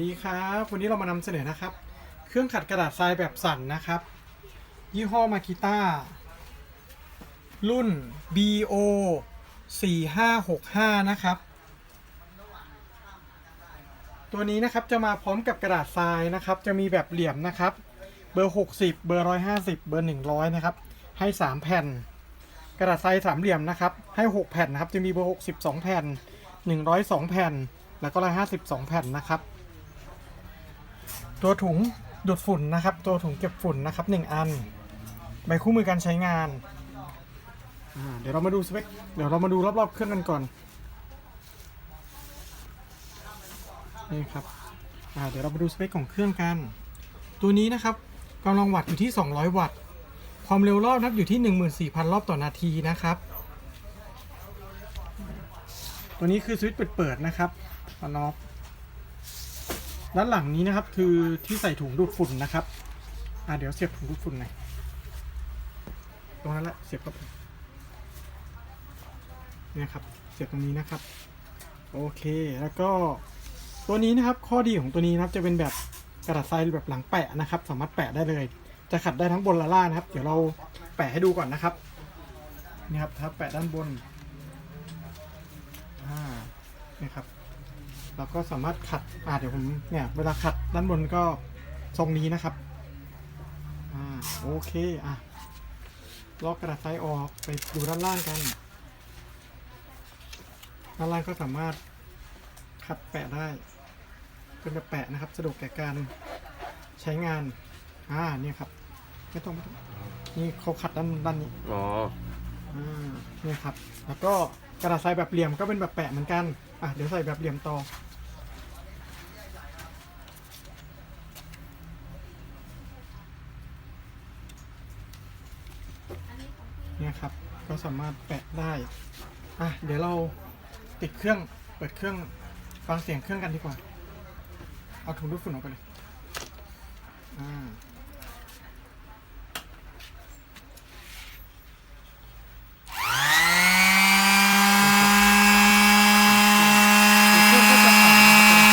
ดีครับวันนี้เรามานำเสนอนะครับ เครื่องขัดกระดาษทรายแบบสั่นนะครับ ยี่ห้อมากิต้ารุ่น BO 4565นะครับ ตัวนี้นะครับจะมาพร้อมกับกระดาษทรายนะครับ จะมีแบบเหลี่ยมนะครับ เบอร์ 60 เบอร์ 150 เบอร์ 100 นะครับ ให้ 3 แผ่น กระดาษทรายสามเหลี่ยมนะครับ ให้ 6 แผ่นนะครับ จะมีเบอร์ 62 แผ่น 102 แผ่น แล้วก็ 152 แผ่นนะครับ ตัวถุงดูดฝุ่นนะครับ ตัวถุงเก็บฝุ่นนะครับหนึ่งอันใบคู่มือการใช้งานอ่าเดี๋ยวเรามาดูสเปคเดี๋ยวเรามาดูรอบๆเครื่องกันก่อนนี่ครับอ่าเดี๋ยวเรามาดูสเปคของเครื่องกัน ตัวนี้นะครับกำลังวัตต์อยู่ที่ 200 วัตต์ ความเร็วรอบนับอยู่ที่ 14,000 รอบต่อนาทีนะครับ ตัวนี้คือสวิตช์เปิดๆนะครับออนอฟ ด้านหลังนี้นะครับคือที่ใส่ถุงดูดฝุ่นนะครับอ่าเดี๋ยวเสียบถุงดูดฝุ่นหน่อยตรงนั้นแหละเสียบเข้าไปเนี่ยครับเสียบตรงนี้นะครับ โอเคแล้วก็ตัวนี้นะครับข้อดีของตัวนี้นะครับจะเป็นแบบกระดาษทรายแบบหลังแปะนะครับ สามารถแปะได้เลย จะขัดได้ทั้งบนและล่างนะครับ เดี๋ยวเราแปะให้ดูก่อนนะครับนี่ครับถ้าแปะด้านบน อ่า นี่ครับ เราก็สามารถขัดอ่าเดี๋ยวผมเนี่ยเวลาขัดด้านบนก็ทรงนี้นะครับอ่าโอเคอะลอกกระดาษทรายออกไปดูด้านล่างกันด้านล่างก็สามารถขัดแปะได้เป็นแบบแปะนะครับ สะดวกแก่การใช้งานอ่าเนี่ยครับไม่ต้องไม่ต้องนี่เขาขัดด้านด้านนี้อ๋อ อ่าเนี่ยครับ แล้วก็กระดาษทรายแบบเหลี่ยมก็เป็นแบบแปะเหมือนกัน อะเดี๋ยวใส่แบบเหลี่ยมต่อ เนี่ยครับ ก็สามารถแปะได้ อะเดี๋ยวเราติดเครื่อง เปิดเครื่อง ฟังเสียงเครื่องกันดีกว่า เอาถุงดูดฝุ่นออกไปเลย อ่า เครื่องก็จะสั่นนะครับ